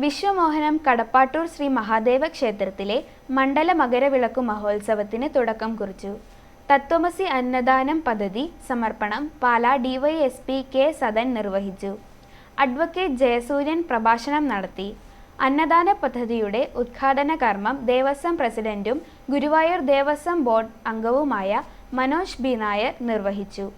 വിശ്വമോഹനം കടപ്പാട്ടൂർ ശ്രീ മഹാദേവ ക്ഷേത്രത്തിലെ മണ്ഡല മകരവിളക്കു മഹോത്സവത്തിന് തുടക്കം കുറിച്ചു. തത്വമസി അന്നദാനം പദ്ധതി സമർപ്പണം പാലാ ഡിവൈഎസ്പി കെ സദൻ നിർവഹിച്ചു. അഡ്വക്കേറ്റ് ജയസൂര്യൻ പ്രഭാഷണം നടത്തി. അന്നദാന പദ്ധതിയുടെ ഉദ്ഘാടന കർമ്മം ദേവസ്വം പ്രസിഡന്റും ഗുരുവായൂർ ദേവസ്വം ബോർഡ് അംഗവുമായ മനോജ് ബി നായർ നിർവഹിച്ചു.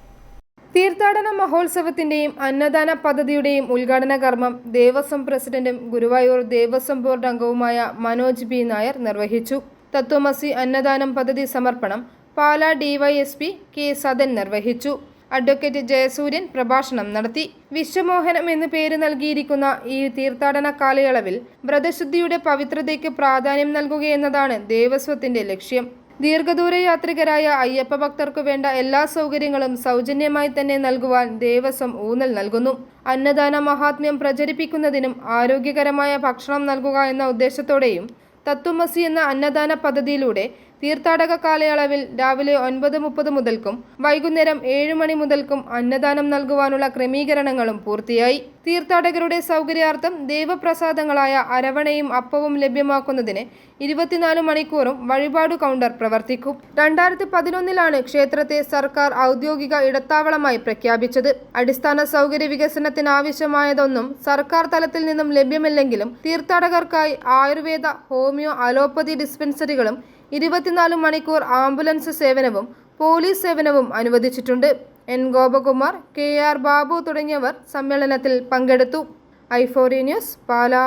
തീർത്ഥാടന മഹോത്സവത്തിന്റെയും അന്നദാന പദ്ധതിയുടെയും ഉദ്ഘാടന കർമ്മം ദേവസ്വം പ്രസിഡന്റും ഗുരുവായൂർ ദേവസ്വം ബോർഡ് അംഗവുമായ മനോജ് ബി. നായർ നിർവഹിച്ചു. തത്വമസി അന്നദാനം പദ്ധതി സമർപ്പണം പാലാ ഡിവൈഎസ്പി കെ. സദൻ നിർവഹിച്ചു. അഡ്വക്കേറ്റ് ജയസൂര്യൻ പ്രഭാഷണം നടത്തി. വിശ്വമോഹനം എന്നു പേര് നൽകിയിരിക്കുന്ന ഈ തീർത്ഥാടന കാലയളവിൽ വ്രതശുദ്ധിയുടെ പവിത്രതയ്ക്ക് പ്രാധാന്യം നൽകുകയെന്നതാണ് ദേവസ്വത്തിന്റെ ലക്ഷ്യം. ദീർഘദൂര യാത്രികരായ അയ്യപ്പ ഭക്തർക്കു വേണ്ട എല്ലാ സൗകര്യങ്ങളും സൗജന്യമായി തന്നെ നൽകുവാൻ ദേവസ്വം ഊന്നൽ നൽകുന്നു. അന്നദാന മഹാത്മ്യം പ്രചരിപ്പിക്കുന്നതിനും ആരോഗ്യകരമായ ഭക്ഷണം നൽകുക എന്ന ഉദ്ദേശത്തോടെയും തത്വമസി എന്ന അന്നദാന പദ്ധതിയിലൂടെ തീർത്ഥാടക കാലയളവിൽ രാവിലെ ഒൻപത് മുപ്പത് മുതൽക്കും വൈകുന്നേരം ഏഴ് മണി മുതൽക്കും അന്നദാനം നൽകുവാനുള്ള ക്രമീകരണങ്ങളും പൂർത്തിയായി. തീർത്ഥാടകരുടെ സൗകര്യാർത്ഥം ദേവപ്രസാദങ്ങളായ അരവണയും അപ്പവും ലഭ്യമാക്കുന്നതിന് ഇരുപത്തിനാല് മണിക്കൂറും വഴിപാട് കൗണ്ടർ പ്രവർത്തിക്കും. രണ്ടായിരത്തി പതിനൊന്നിലാണ് ക്ഷേത്രത്തെ സർക്കാർ ഔദ്യോഗിക ഇടത്താവളമായി പ്രഖ്യാപിച്ചത്. അടിസ്ഥാന സൗകര്യ വികസനത്തിനാവശ്യമായതൊന്നും സർക്കാർ തലത്തിൽ നിന്നും ലഭ്യമല്ലെങ്കിലും തീർത്ഥാടകർക്കായി ആയുർവേദ ഹോമിയോ അലോപ്പതി ഡിസ്പെൻസറികളും ഇരുപത്തിനാല് മണിക്കൂർ ആംബുലൻസ് സേവനവും പോലീസ് സേവനവും അനുവദിച്ചിട്ടുണ്ട്. N Gopakumar K R Babu തുടങ്ങിയവർ സമ്മേളനത്തിൽ പങ്കെടുത്തു. ഐഫോറി ന്യൂസ് പാലാ.